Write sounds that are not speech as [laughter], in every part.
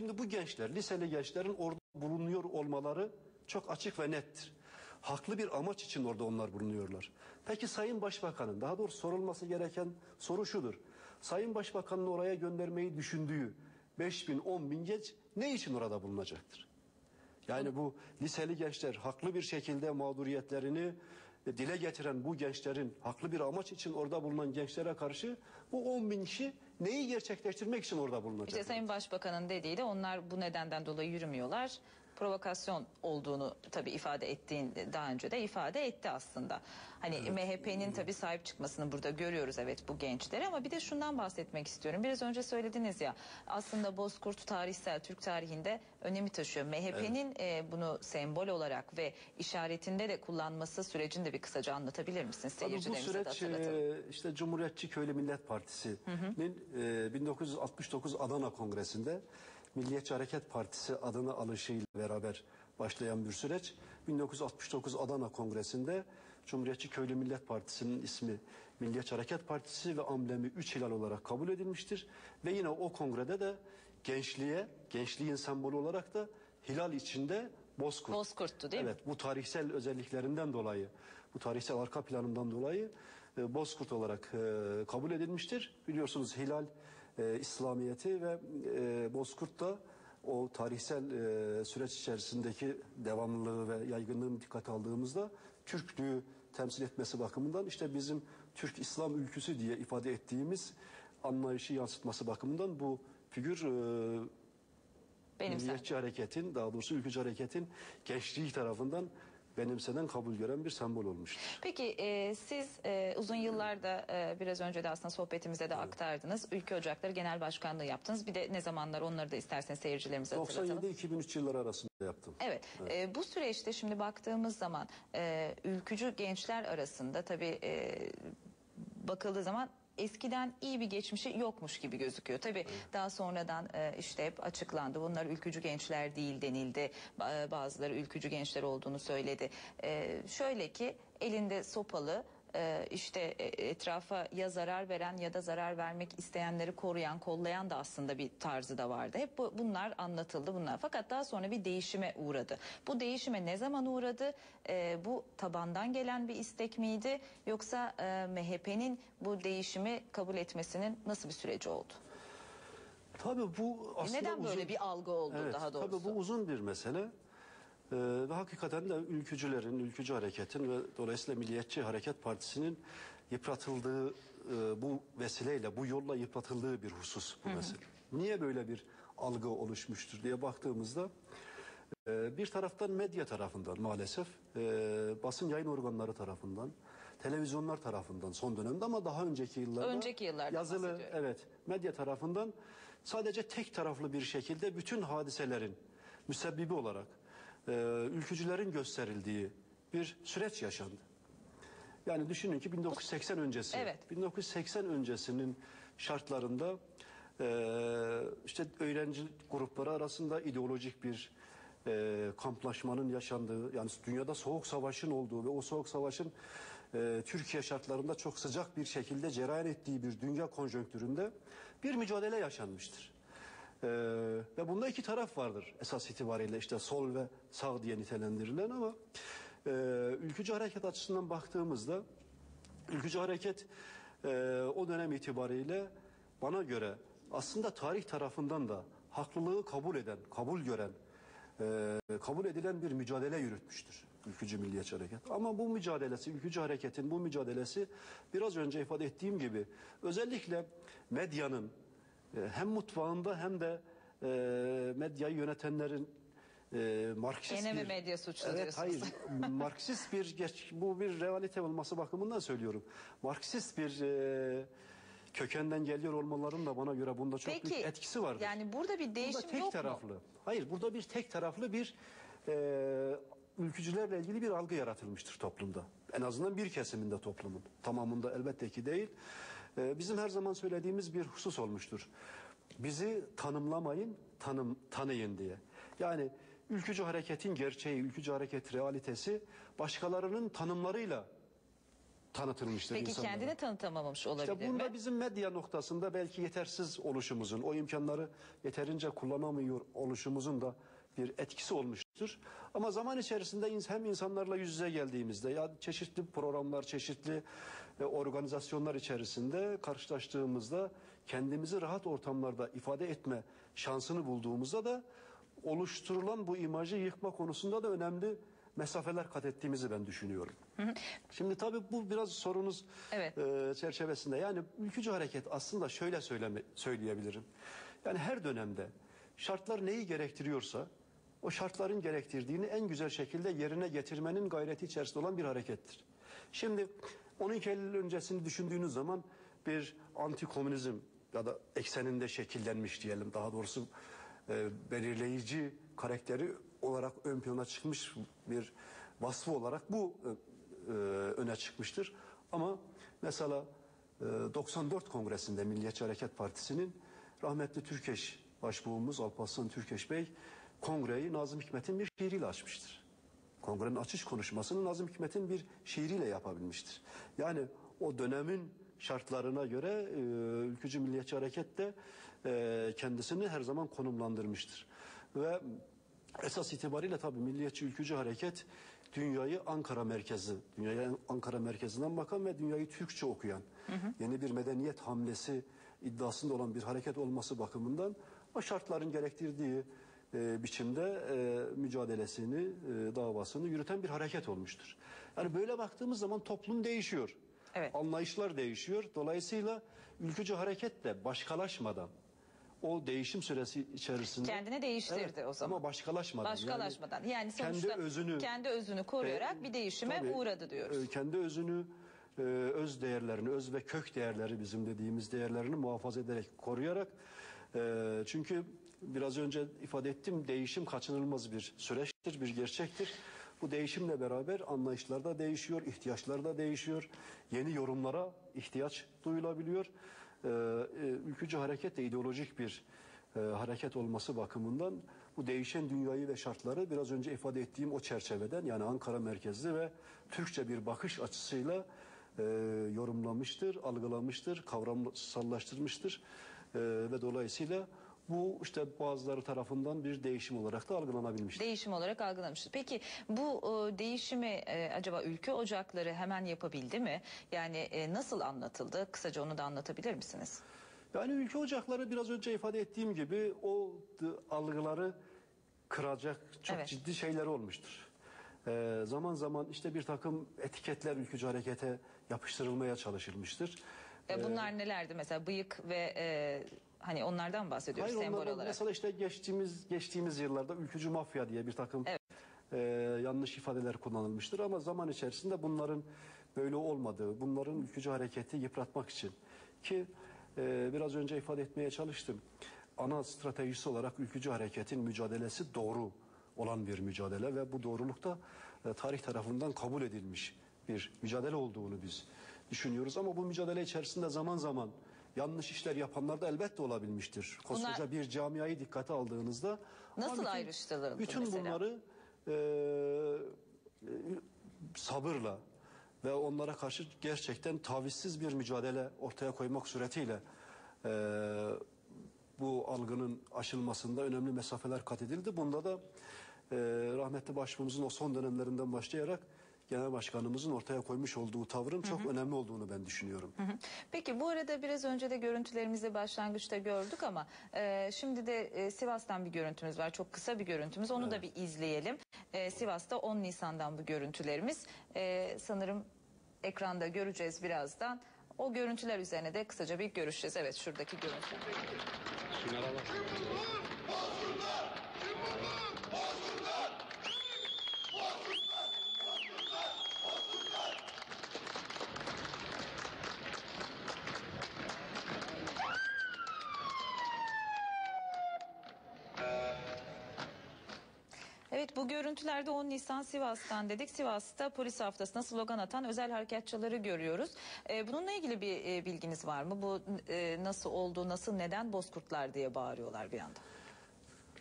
Şimdi bu gençler, liseli gençlerin orada bulunuyor olmaları çok açık ve nettir. Haklı bir amaç için orada onlar bulunuyorlar. Peki Sayın Başbakan'ın, daha doğrusu sorulması gereken soru şudur. Sayın Başbakan'ın oraya göndermeyi düşündüğü 5 bin, 10 bin genç ne için orada bulunacaktır? Yani bu liseli gençler haklı bir şekilde mağduriyetlerini dile getiren bu gençlerin haklı bir amaç için orada bulunan gençlere karşı bu 10 bin kişi neyi gerçekleştirmek için orada bulunacak? İşte Sayın Başbakan'ın dediğiyle onlar bu nedenden dolayı yürümüyorlar. Provokasyon olduğunu tabii ifade ettiğin daha önce de ifade etti aslında. Hani MHP'nin tabii sahip çıkmasını burada görüyoruz evet bu gençlere ama bir de şundan bahsetmek istiyorum. Biraz önce söylediniz ya aslında Bozkurt tarihsel Türk tarihinde önemi taşıyor. MHP'nin e, bunu sembol olarak ve işaretinde de kullanması sürecini de bir kısaca anlatabilir misiniz? Tabii bu Seyircilerimize süreç e, işte Cumhuriyetçi Köylü Millet Partisi'nin e, 1969 Adana Kongresi'nde Milliyetçi Hareket Partisi adını alışıyla beraber başlayan bir süreç. 1969 Adana Kongresi'nde Cumhuriyetçi Köylü Millet Partisi'nin ismi Milliyetçi Hareket Partisi ve amblemi üç hilal olarak kabul edilmiştir. Ve yine o kongrede de gençliğe, gençliğin sembolü olarak da hilal içinde Bozkurt. Bozkurt'tu değil mi? Evet bu tarihsel özelliklerinden dolayı, bu tarihsel arka planından dolayı e, Bozkurt olarak e, kabul edilmiştir. Biliyorsunuz Hilal e, İslamiyeti ve e, Bozkurt da o tarihsel e, süreç içerisindeki devamlılığı ve yaygınlığını dikkate aldığımızda Türklüğü temsil etmesi bakımından işte bizim Türk İslam ülküsü diye ifade ettiğimiz anlayışı yansıtması bakımından bu figür e, Benim. Milliyetçi hareketin daha doğrusu ülkücü hareketin gençliği tarafından benimsenen kabul gören bir sembol olmuştur. Peki e, siz e, uzun yıllarda e, biraz önce de aslında sohbetimizde de aktardınız. Ülke Ocakları Genel Başkanlığı yaptınız. Bir de ne zamanlar onları da isterseniz seyircilerimize hatırlatalım. 97-2003 yılları arasında yaptım. Evet, e, bu süreçte şimdi baktığımız zaman e, ülkücü gençler arasında tabii e, bakıldığı zaman eskiden iyi bir geçmişi yokmuş gibi gözüküyor. Tabii daha sonradan e, işte hep açıklandı. Bunlar ülkücü gençler değil denildi. E, Bazıları ülkücü gençler olduğunu söyledi. E, şöyle ki elinde sopalı e, işte e, etrafa ya zarar veren ya da zarar vermek isteyenleri koruyan, kollayan da aslında bir tarzı da vardı. Hep bu, bunlar anlatıldı bunlar. Fakat daha sonra bir değişime uğradı. Bu değişime ne zaman uğradı? E, bu tabandan gelen bir istek miydi? Yoksa e, MHP'nin bu değişimi kabul etmesinin nasıl bir süreci oldu? Tabii bu aslında E, Neden böyle uzun- bir algı oldu Evet, daha doğrusu? Tabii bu uzun bir mesele. Ee, ve hakikaten de ülkücülerin, ülkücü hareketin ve dolayısıyla Milliyetçi Hareket Partisi'nin yıpratıldığı e, bu vesileyle, bu yolla yıpratıldığı bir husus bu mesele. Niye böyle bir algı oluşmuştur diye baktığımızda e, bir taraftan medya tarafından maalesef e, basın yayın organları tarafından televizyonlar tarafından son dönemde ama daha önceki yıllarda Önceki yıllardan yazılı bahsediyorum. evet medya tarafından sadece tek taraflı bir şekilde bütün hadiselerin müsebbibi olarak e, ülkücülerin gösterildiği bir süreç yaşandı. Yani düşünün ki 1980 öncesi, Evet. 1980 öncesinin şartlarında e, işte öğrenci grupları arasında ideolojik bir e, kamplaşmanın yaşandığı, yani dünyada soğuk savaşın olduğu ve o soğuk savaşın e, Türkiye şartlarında çok sıcak bir şekilde cereyan ettiği bir dünya konjonktüründe bir mücadele yaşanmıştır. Ee, ve bunda iki taraf vardır esas itibariyle işte sol ve sağ diye nitelendirilen ama e, ülkücü hareket açısından baktığımızda ülkücü hareket e, o dönem itibariyle bana göre aslında tarih tarafından da haklılığı kabul eden, kabul gören, e, kabul edilen bir mücadele yürütmüştür ülkücü milliyetçi hareket. Ama bu mücadelesi, ülkücü hareketin bu mücadelesi biraz önce ifade ettiğim gibi özellikle medyanın hem mutfağında hem de e, medyayı yönetenlerin e, Marksist mi bir... medya suçlu evet? Hayır, [laughs] Marksist bir geç, bu bir realite olması bakımından söylüyorum. Marksist bir e, kökenden geliyor olmalarının da bana göre bunda çok Peki, büyük etkisi vardır. yani burada bir değişim burada tek yok mu? taraflı. Hayır, burada bir tek taraflı bir e, ülkücülerle ilgili bir algı yaratılmıştır toplumda. En azından bir kesiminde toplumun. Tamamında elbette ki değil. E, bizim her zaman söylediğimiz bir husus olmuştur. Bizi tanımlamayın, tanım tanıyın diye. Yani ülkücü hareketin gerçeği, ülkücü hareket realitesi başkalarının tanımlarıyla tanıtılmıştır Peki insanlara. kendini tanıtamamış olabilir İşte bunda mi? bizim medya noktasında belki yetersiz oluşumuzun, o imkanları yeterince kullanamıyor oluşumuzun da bir etkisi olmuştur. Ama zaman içerisinde hem insanlarla yüz yüze geldiğimizde ya çeşitli programlar, çeşitli e, organizasyonlar içerisinde karşılaştığımızda kendimizi rahat ortamlarda ifade etme şansını bulduğumuzda da oluşturulan bu imajı yıkma konusunda da önemli mesafeler kat ettiğimizi ben düşünüyorum. Şimdi tabii bu biraz sorunuz Evet. e, çerçevesinde yani ülkücü hareket aslında şöyle söyleme, söyleyebilirim. Yani her dönemde şartlar neyi gerektiriyorsa o şartların gerektirdiğini en güzel şekilde yerine getirmenin gayreti içerisinde olan bir harekettir. Şimdi 12 Eylül öncesini düşündüğünüz zaman bir antikomünizm ya da ekseninde şekillenmiş diyelim daha doğrusu e, belirleyici karakteri olarak ön plana çıkmış bir vasfı olarak bu e, e, öne çıkmıştır. Ama mesela e, 94 Kongresi'nde Milliyetçi Hareket Partisi'nin rahmetli Türkeş Başbuğumuz Alparslan Türkeş Bey kongreyi Nazım Hikmet'in bir şiiriyle açmıştır. Kongrenin açış konuşmasını Nazım Hikmet'in bir şiiriyle yapabilmiştir. Yani o dönemin şartlarına göre e, ülkücü milliyetçi hareket de e, kendisini her zaman konumlandırmıştır. Ve esas itibariyle tabii milliyetçi ülkücü hareket dünyayı Ankara merkezi, dünyaya Ankara merkezinden bakan ve dünyayı Türkçe okuyan, yeni bir medeniyet hamlesi iddiasında olan bir hareket olması bakımından o şartların gerektirdiği e, biçimde e, mücadelesini, e, davasını yürüten bir hareket olmuştur. Yani böyle baktığımız zaman toplum değişiyor. Evet. Anlayışlar değişiyor. Dolayısıyla ülkücü hareket de başkalaşmadan o değişim süresi içerisinde Kendini değiştirdi Evet, o zaman. Ama başkalaşmadan. Başkalaşmadan. Yani, sonuçta kendi özünü kendi özünü koruyarak e, bir değişime tabii, uğradı diyoruz. e, kendi özünü e, öz değerlerini, öz ve kök değerleri bizim dediğimiz değerlerini muhafaza ederek koruyarak e, çünkü biraz önce ifade ettim değişim kaçınılmaz bir süreçtir, bir gerçektir. Bu değişimle beraber anlayışlar da değişiyor, ihtiyaçlar da değişiyor. Yeni yorumlara ihtiyaç duyulabiliyor. E, e, ülkücü hareket de ideolojik bir e, hareket olması bakımından bu değişen dünyayı ve şartları biraz önce ifade ettiğim o çerçeveden yani Ankara merkezli ve Türkçe bir bakış açısıyla e, yorumlamıştır, algılamıştır, kavramsallaştırmıştır E, ve dolayısıyla bu işte bazıları tarafından bir değişim olarak da algılanabilmiştir. Değişim olarak algılamıştır. Peki bu e, değişimi e, acaba ülke ocakları hemen yapabildi mi? Yani e, nasıl anlatıldı? Kısaca onu da anlatabilir misiniz? Yani ülke ocakları biraz önce ifade ettiğim gibi o algıları kıracak çok Evet. ciddi şeyler olmuştur. Ee, zaman zaman işte bir takım etiketler ülkücü harekete yapıştırılmaya çalışılmıştır. E, bunlar nelerdi mesela bıyık ve e, hani onlardan bahsediyoruz Hayır sembol onlardan olarak. mesela işte geçtiğimiz geçtiğimiz yıllarda ülkücü mafya diye bir takım Evet. e, yanlış ifadeler kullanılmıştır ama zaman içerisinde bunların böyle olmadığı, bunların ülkücü hareketi yıpratmak için ki e, biraz önce ifade etmeye çalıştım. Ana stratejisi olarak ülkücü hareketin mücadelesi doğru olan bir mücadele ve bu doğrulukta e, tarih tarafından kabul edilmiş bir mücadele olduğunu biz düşünüyoruz ama bu mücadele içerisinde zaman zaman yanlış işler yapanlar da elbette olabilmiştir. Koskoca Bunlar- bir camiayı dikkate aldığınızda Nasıl ayrıştırıldı Bütün mesela? bunları e, e, sabırla ve onlara karşı gerçekten tavizsiz bir mücadele ortaya koymak suretiyle e, bu algının aşılmasında önemli mesafeler kat edildi. Bunda da e, rahmetli başbuğumuzun o son dönemlerinden başlayarak genel başkanımızın ortaya koymuş olduğu tavrın çok önemli olduğunu ben düşünüyorum. Hı hı. Peki bu arada biraz önce de görüntülerimizi başlangıçta gördük ama e, şimdi de e, Sivas'tan bir görüntümüz var. Çok kısa bir görüntümüz. Onu da bir izleyelim. E, Sivas'ta 10 Nisan'dan bu görüntülerimiz. E, sanırım ekranda göreceğiz birazdan. O görüntüler üzerine de kısaca bir görüşeceğiz. Evet şuradaki görüntü. Evet bu görüntülerde 10 Nisan Sivas'tan dedik. Sivas'ta polis haftasına slogan atan özel harekatçıları görüyoruz. Ee, bununla ilgili bir e, bilginiz var mı? Bu e, nasıl oldu, nasıl, neden bozkurtlar diye bağırıyorlar bir anda?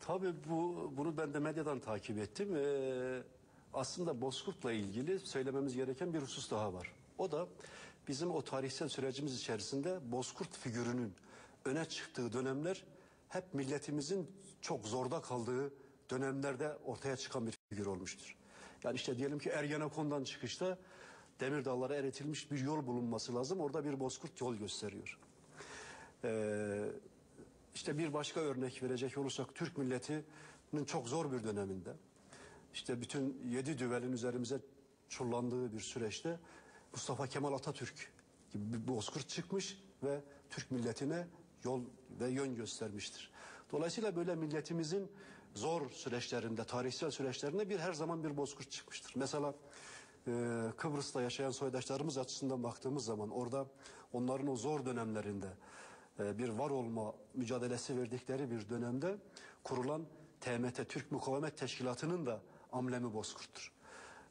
Tabii bu bunu ben de medyadan takip ettim. Ee, aslında Bozkurt'la ilgili söylememiz gereken bir husus daha var. O da bizim o tarihsel sürecimiz içerisinde Bozkurt figürünün öne çıktığı dönemler hep milletimizin çok zorda kaldığı dönemlerde ortaya çıkan bir figür olmuştur. Yani işte diyelim ki Ergenekon'dan çıkışta demir dağlara eritilmiş bir yol bulunması lazım. Orada bir Bozkurt yol gösteriyor. Ee, işte bir başka örnek verecek olursak Türk milletinin çok zor bir döneminde işte bütün yedi düvelin üzerimize çullandığı bir süreçte Mustafa Kemal Atatürk gibi bir bozkurt çıkmış ve Türk milletine yol ve yön göstermiştir. Dolayısıyla böyle milletimizin zor süreçlerinde, tarihsel süreçlerinde bir her zaman bir bozkurt çıkmıştır. Mesela e, Kıbrıs'ta yaşayan soydaşlarımız açısından baktığımız zaman orada onların o zor dönemlerinde e, bir var olma mücadelesi verdikleri bir dönemde kurulan TMT Türk Mukavemet Teşkilatı'nın da amblemi Bozkurt'tur.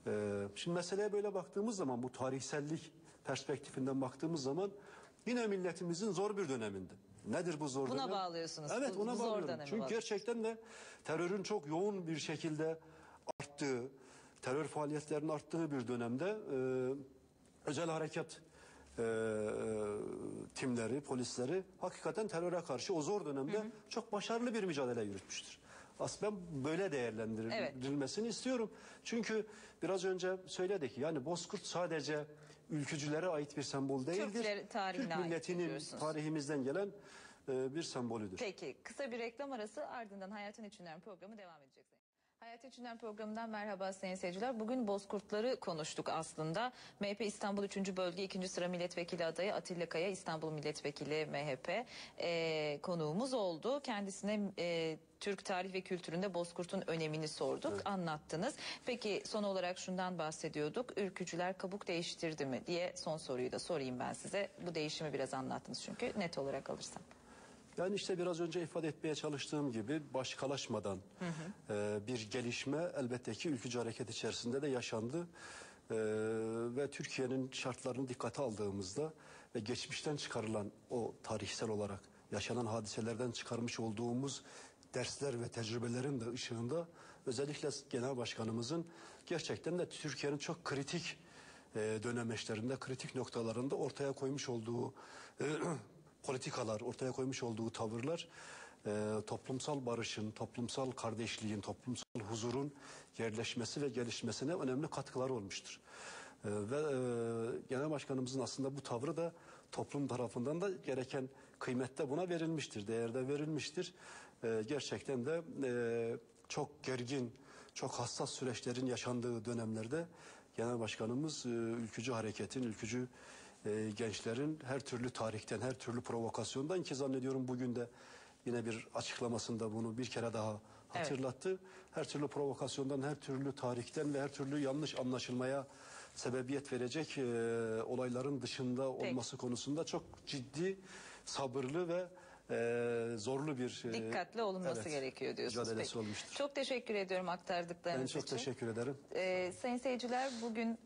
E, şimdi meseleye böyle baktığımız zaman bu tarihsellik perspektifinden baktığımız zaman yine milletimizin zor bir döneminde. Nedir bu zor Buna dönem? bağlıyorsunuz. Evet Bu- bu zor bağlıyorum. döneme Çünkü gerçekten de terörün çok yoğun bir şekilde arttığı, terör faaliyetlerinin arttığı bir dönemde e, özel harekat e, timleri, polisleri hakikaten teröre karşı o zor dönemde çok başarılı bir mücadele yürütmüştür. Aslında ben böyle değerlendirilmesini istiyorum. Çünkü biraz önce söyledik yani Bozkurt sadece ülkücülere ait bir sembol değildir. Türkler tarihine Türk milletinin tarihimizden gelen e, bir sembolüdür. Peki kısa bir reklam arası ardından Hayatın İçinden programı devam edecek. Hayat İçinden programından merhaba sayın seyirciler. Bugün Bozkurtları konuştuk aslında. MHP İstanbul 3. Bölge 2. sıra milletvekili adayı Atilla Kaya İstanbul Milletvekili MHP e, konuğumuz oldu. Kendisine e, Türk tarih ve kültüründe Bozkurt'un önemini sorduk, anlattınız. Peki son olarak şundan bahsediyorduk. Ülkücüler kabuk değiştirdi mi diye son soruyu da sorayım ben size. Bu değişimi biraz anlattınız çünkü net olarak alırsam. Yani işte biraz önce ifade etmeye çalıştığım gibi başkalaşmadan e, bir gelişme elbette ki ülkücü hareket içerisinde de yaşandı. E, ve Türkiye'nin şartlarını dikkate aldığımızda ve geçmişten çıkarılan o tarihsel olarak yaşanan hadiselerden çıkarmış olduğumuz dersler ve tecrübelerin de ışığında özellikle Genel Başkanımızın gerçekten de Türkiye'nin çok kritik e, dönemeçlerinde, kritik noktalarında ortaya koymuş olduğu e, politikalar, ortaya koymuş olduğu tavırlar e, toplumsal barışın, toplumsal kardeşliğin, toplumsal huzurun yerleşmesi ve gelişmesine önemli katkıları olmuştur. E, ve e, Genel Başkanımızın aslında bu tavrı da toplum tarafından da gereken kıymette buna verilmiştir, değerde verilmiştir. E, gerçekten de e, çok gergin, çok hassas süreçlerin yaşandığı dönemlerde Genel Başkanımız e, ülkücü hareketin, ülkücü e, gençlerin her türlü tarihten, her türlü provokasyondan ki zannediyorum bugün de yine bir açıklamasında bunu bir kere daha hatırlattı. Her türlü provokasyondan, her türlü tarihten ve her türlü yanlış anlaşılmaya sebebiyet verecek e, olayların dışında olması konusunda çok ciddi, sabırlı ve e, zorlu bir e, Dikkatli olunması evet, gerekiyor diyorsunuz. mücadelesi Peki. olmuştur. Çok teşekkür ediyorum aktardıklarınız ben çok için. teşekkür ederim. Ee, sayın seyirciler bugün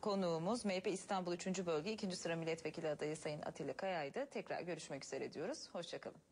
konuğumuz MHP İstanbul 3. Bölge 2. sıra milletvekili adayı Sayın Atilla Kaya'ydı. Tekrar görüşmek üzere diyoruz. Hoşçakalın.